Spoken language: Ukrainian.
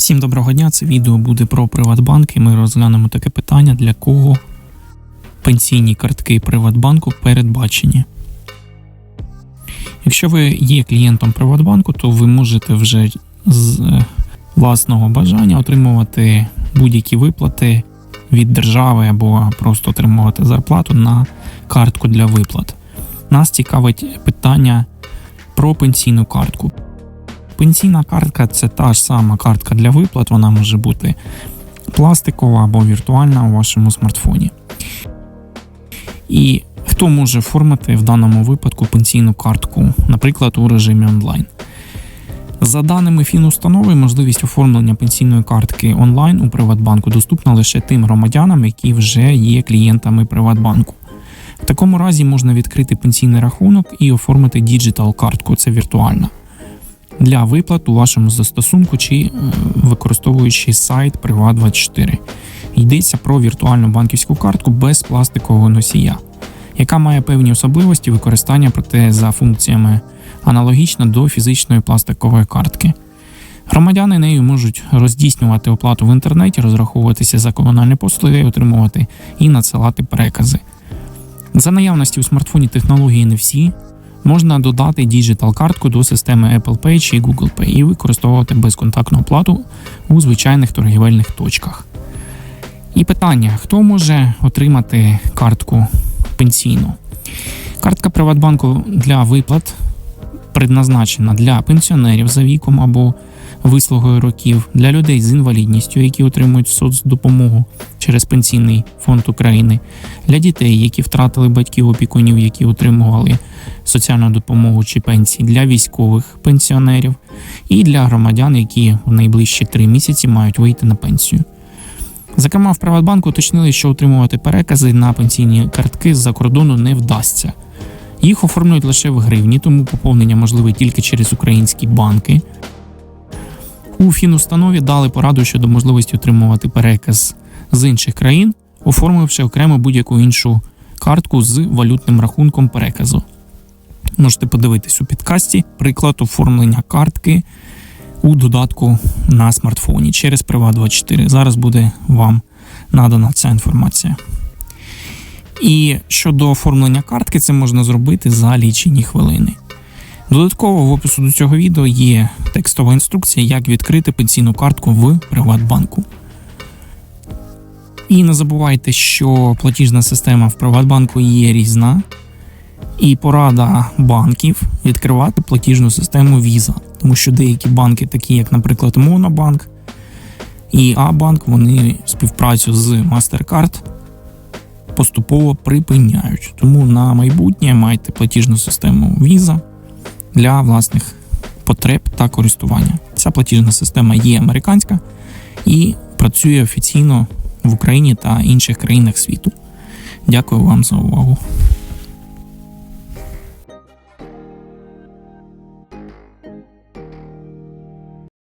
Всім доброго дня. Це відео буде про Приватбанк, і ми розглянемо таке питання, для кого пенсійні картки Приватбанку передбачені. Якщо ви є клієнтом Приватбанку, то ви можете вже з е, власного бажання отримувати будь-які виплати від держави або просто отримувати зарплату на картку для виплат. Нас цікавить питання про пенсійну картку. Пенсійна картка це та ж сама картка для виплат, вона може бути пластикова або віртуальна у вашому смартфоні. І хто може оформити в даному випадку пенсійну картку, наприклад, у режимі онлайн. За даними фінустанови, можливість оформлення пенсійної картки онлайн у Приватбанку доступна лише тим громадянам, які вже є клієнтами Приватбанку. В такому разі можна відкрити пенсійний рахунок і оформити діджитал картку, це віртуальна для виплат у вашому застосунку чи е, використовуючи сайт Privat24. Йдеться про віртуальну банківську картку без пластикового носія, яка має певні особливості використання, проте за функціями аналогічно до фізичної пластикової картки. Громадяни нею можуть роздійснювати оплату в інтернеті, розраховуватися за комунальні послуги, отримувати і надсилати перекази. За наявності у смартфоні технології не всі, можна додати діджитал картку до системи Apple Pay чи Google Pay і використовувати безконтактну оплату у звичайних торгівельних точках. І питання: хто може отримати картку пенсійну? Картка Приватбанку для виплат предназначена для пенсіонерів за віком або вислугою років, для людей з інвалідністю, які отримують соцдопомогу через Пенсійний фонд України, для дітей, які втратили батьків опікунів, які отримували соціальну допомогу чи пенсії, для військових пенсіонерів і для громадян, які в найближчі три місяці мають вийти на пенсію. Зокрема, в Приватбанку уточнили, що отримувати перекази на пенсійні картки з-за кордону не вдасться. Їх оформлюють лише в гривні, тому поповнення можливе тільки через українські банки. У фінустанові дали пораду щодо можливості отримувати переказ з інших країн, оформивши окремо будь-яку іншу картку з валютним рахунком переказу. Можете подивитись у підкасті приклад оформлення картки у додатку на смартфоні через Privat24. Зараз буде вам надана ця інформація. І щодо оформлення картки, це можна зробити за лічені хвилини. Додатково в опису до цього відео є текстова інструкція, як відкрити пенсійну картку в Приватбанку. І не забувайте, що платіжна система в Приватбанку є різна, і порада банків відкривати платіжну систему Visa, тому що деякі банки, такі як, наприклад, Монобанк і А-банк, вони співпрацю з MasterCard поступово припиняють. Тому на майбутнє майте платіжну систему Visa для власних потреб та користування. Ця платіжна система є американська і працює офіційно в Україні та інших країнах світу. Дякую вам за увагу.